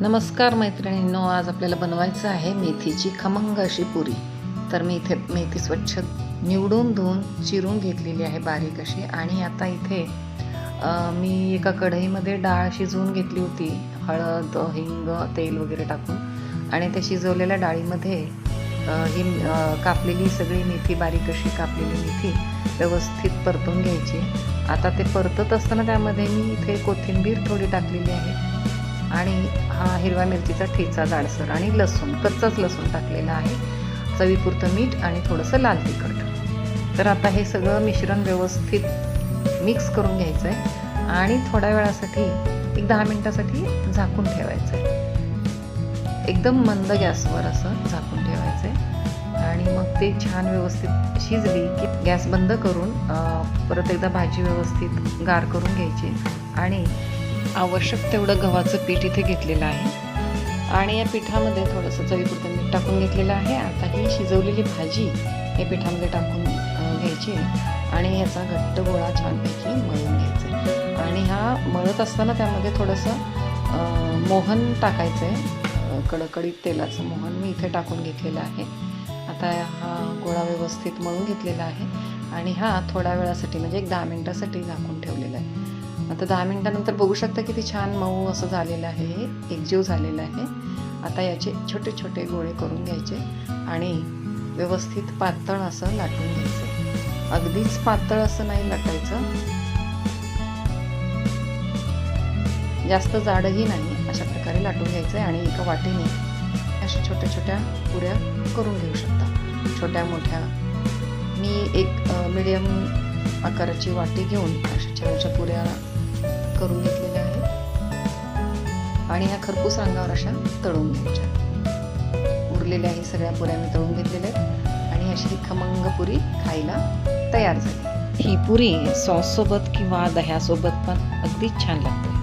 नमस्कार मैत्रिणींनो आज आपल्याला बनवायचं आहे मेथीची खमंग अशी पुरी. तर मी इथे मेथी स्वच्छ निवडून धुवून चिरून घेतलेली आहे बारीक अशी. आणि आता इथे मी एका कढईमध्ये डाळ शिजवून घेतली होती. हळद हिंग तेल वगैरे टाकून. आणि त्या शिजवलेल्या डाळीमध्ये ही कापलेली सगळी मेथी बारीक अशी कापलेली मेथी व्यवस्थित परतून घ्यायची. आता ते परतत असताना त्यामध्ये मी इथे कोथिंबीर थोडी टाकलेली आहे. आणि हा हिरव्या मिरचीचा ठेचा जाडसर आणि लसूण कच्चाच लसूण टाकलेला आहे. चवीपुरतं मीठ आणि थोडंसं लाल तिखट. तर आता हे सगळं मिश्रण व्यवस्थित मिक्स करून घ्यायचं आहे आणि थोड्या वेळासाठी एक दहा मिनटासाठी झाकून ठेवायचं आहे एकदम मंद गॅसवर असं झाकून ठेवायचं आहे आणि मग ते छान व्यवस्थित शिजली की गॅस बंद करून परत एकदा भाजी व्यवस्थित गार करून घ्यायची. आणि आवश्यक तेवढं गव्हाचं पीठ इथे घेतलेलं आहे. आणि या पिठामध्ये थोडंसं चवीपुरतं मीठ टाकून घेतलेलं आहे. आता ही शिजवलेली भाजी या पिठामध्ये टाकून घ्यायची आणि याचा घट्ट गोळा छानपैकी मळून घ्यायचा आणि हा मळत असताना त्यामध्ये थोडंसं मोहन टाकायचं आहे कडकडीत तेलाचं मोहन मी इथे टाकून घेतलेलं आहे. आता हा गोळा व्यवस्थित मळून घेतलेला आहे. आणि हा थोड्या वेळासाठी म्हणजे एक दहा मिनटासाठी झाकून ठेवलेला आहे. आता दहा मिनटानंतर बघू शकता किती छान मऊ असं झालेलं आहे. हे एकजीव झालेलं आहे. आता याचे छोटे छोटे गोळे करून घ्यायचे आणि व्यवस्थित पातळ असं लाटून घ्यायचं. अगदीच पातळ असं नाही लाटायचं. जास्त जाडही नाही अशा प्रकारे लाटून घ्यायचं आहे आणि एका वाटीने अशा छोट्या छोट्या पुऱ्या करून घेऊ शकता. छोट्या मोठ्या. मी एक मिडियम आकाराची वाटी घेऊन अशा छानशा पुऱ्या करून घेतलेल्या आहेत. आणि ह्या खरपूस रंगावर अशा तळून घ्यायच्या. उरलेल्या ही सगळ्या पुऱ्या मी तळून घेतलेल्या आहेत. आणि अशी ही खमंग पुरी खायला तयार झाली. ही पुरी सॉससोबत किंवा दह्यासोबत पण अगदीच छान लागते.